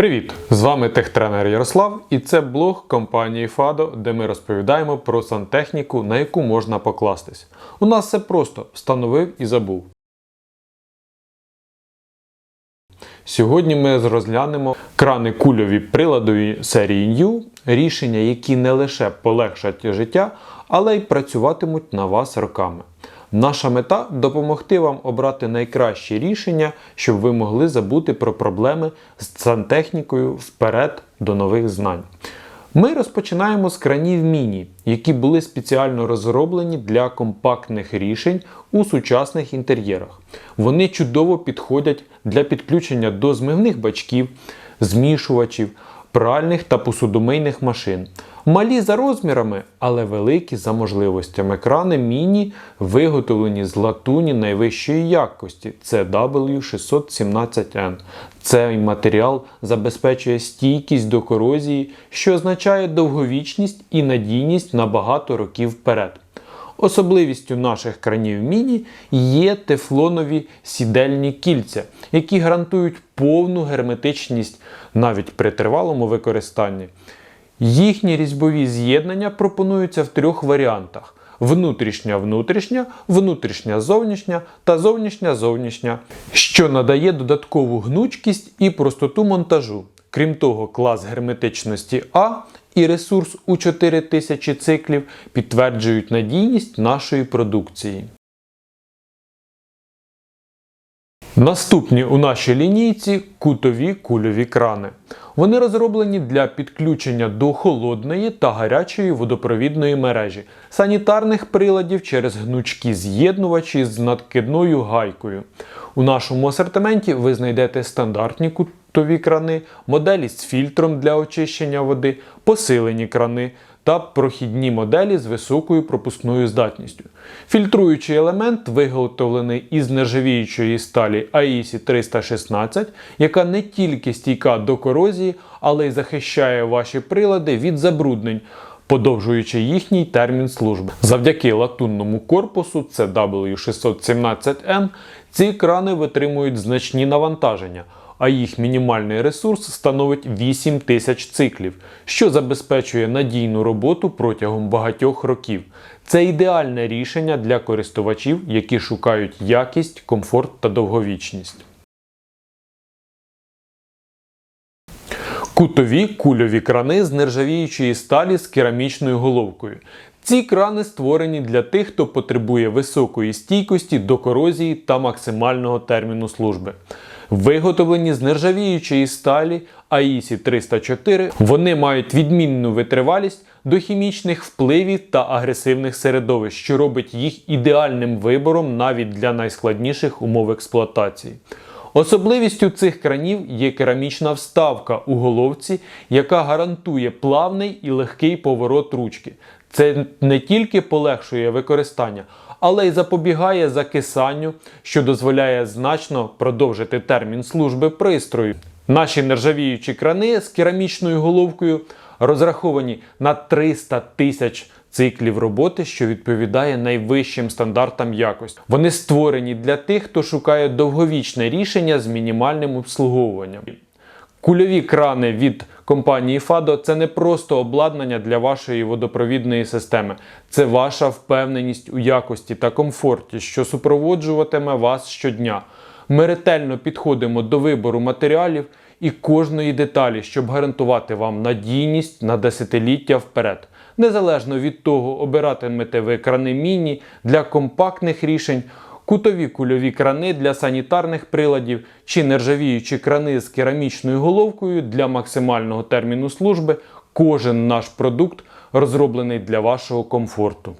Привіт! З вами техтренер Ярослав і це блог компанії FADO, де ми розповідаємо про сантехніку, на яку можна покластись. У нас все просто встановив і забув. Сьогодні ми розглянемо крани кульові приладові серії New, рішення, які не лише полегшать життя, але й працюватимуть на вас роками. Наша мета допомогти вам обрати найкращі рішення, щоб ви могли забути про проблеми з сантехнікою вперед до нових знань. Ми розпочинаємо з кранів міні, які були спеціально розроблені для компактних рішень у сучасних інтер'єрах. Вони чудово підходять для підключення до змивних бачків, змішувачів, пральних та посудомийних машин. Малі за розмірами, але великі за можливостями. Крани міні виготовлені з латуні найвищої якості. Це W617N. Цей матеріал забезпечує стійкість до корозії, що означає довговічність і надійність на багато років вперед. Особливістю наших кранів міні є тефлонові сідельні кільця, які гарантують повну герметичність навіть при тривалому використанні. Їхні різьбові з'єднання пропонуються в трьох варіантах: внутрішня внутрішня, внутрішня зовнішня та зовнішня зовнішня, що надає додаткову гнучкість і простоту монтажу. Крім того, клас герметичності А і ресурс у 4000 циклів підтверджують надійність нашої продукції. Наступні у нашій лінійці кутові кульові крани. Вони розроблені для підключення до холодної та гарячої водопровідної мережі, санітарних приладів через гнучкі з'єднувачі з надкидною гайкою. У нашому асортименті ви знайдете стандартні кутові крани, моделі з фільтром для очищення води, посилені крани та прохідні моделі з високою пропускною здатністю. Фільтруючий елемент виготовлений із нержавіючої сталі AISI 316, яка не тільки стійка до корозії, але й захищає ваші прилади від забруднень. Подовжуючи їхній термін служби. Завдяки латунному корпусу це W617N, ці крани витримують значні навантаження, а їх мінімальний ресурс становить 8000 циклів, що забезпечує надійну роботу протягом багатьох років. Це ідеальне рішення для користувачів, які шукають якість, комфорт та довговічність. Кутові кульові крани з нержавіючої сталі з керамічною головкою. Ці крани створені для тих, хто потребує високої стійкості до корозії та максимального терміну служби. Виготовлені з нержавіючої сталі AISI 304, вони мають відмінну витривалість до хімічних впливів та агресивних середовищ, що робить їх ідеальним вибором навіть для найскладніших умов експлуатації. Особливістю цих кранів є керамічна вставка у головці, яка гарантує плавний і легкий поворот ручки. Це не тільки полегшує використання, але й запобігає закисанню, що дозволяє значно продовжити термін служби пристрою. Наші нержавіючі крани з керамічною головкою розраховані на 300 тисяч циклів роботи, що відповідає найвищим стандартам якості. Вони створені для тих, хто шукає довговічне рішення з мінімальним обслуговуванням. Кульові крани від компанії FADO це не просто обладнання для вашої водопровідної системи, це ваша впевненість у якості та комфорті, що супроводжуватиме вас щодня. Ми ретельно підходимо до вибору матеріалів і кожної деталі, щоб гарантувати вам надійність на десятиліття вперед. Незалежно від того, обиратимете ви крани міні для компактних рішень кутові кульові крани для санітарних приладів чи нержавіючі крани з керамічною головкою для максимального терміну служби, кожен наш продукт розроблений для вашого комфорту.